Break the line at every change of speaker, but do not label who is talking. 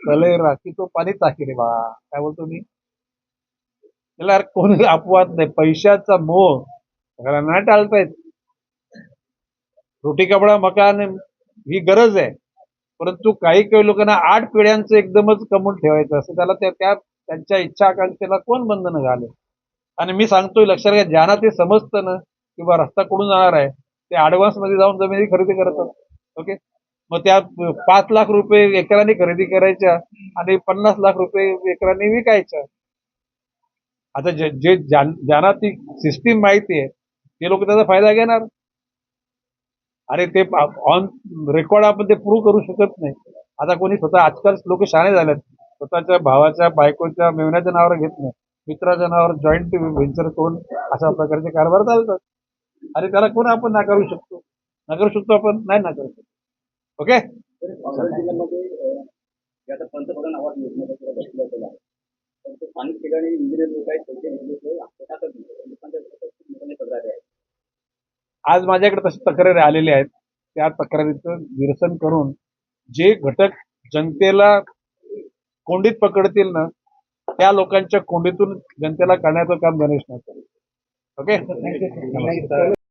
कलय राखी तो पाणी टाकी रे बा. काय बोलतो मी? त्याला कोणी अपवाद नाही. पैशाचा मोह. सगळ्यांना नाही टाळतायत रोटी कपडा मकान ही गरज आहे. परंतु काही काही लोकांना आठ पिढ्यांचं एकदमच कमवून ठेवायचं असं त्याला त्या त्या त्यांच्या इच्छा आकांक्षेला कोण बंधन घाले आणि मी सांगतोय लक्षात घ्या ज्यांना ते समजतं ना किंवा रस्ता कुठून जाणार आहे ते ऍडव्हान्समध्ये जाऊन जमिनी खरेदी करतात. ओके मग त्या पाच लाख रुपये एकराने खरेदी करायच्या आणि पन्नास लाख रुपये एकराने विकायच्या. आता जे जे ज्यांना ती सिस्टीम माहिती आहे ते लोक त्याचा फायदा घेणार. अरे ते ऑन रेकॉर्ड आपण ते प्रूव्ह करू शकत नाही. आता कोणी स्वतः आजकाल लोक शाणे झालेत. स्वतःच्या भावाच्या बायकोच्या मेवण्याच्या नावावर घेत नाही. मित्राच्या नावावर जॉईंट व्हेंचर करून अशा प्रकारचे कारभार चालतात. आणि त्याला कोण आपण नाकारू शकतो? नाकारू शकतो आपण? नाही नाकारू शकतो. ओके?
पंतप्रधान आवास स्थानिक ठिकाणी इंजिनियर लोक आहेत
आज माझ्याकडे तशा तक्रारी आलेल्या आहेत. त्या तक्रारीचं निरसन करून जे घटक जनतेला कोंडीत पकडतील ना त्या लोकांच्या कोंडीतून जनतेला काढण्याचं काम गणेश नाही करेल. ओके?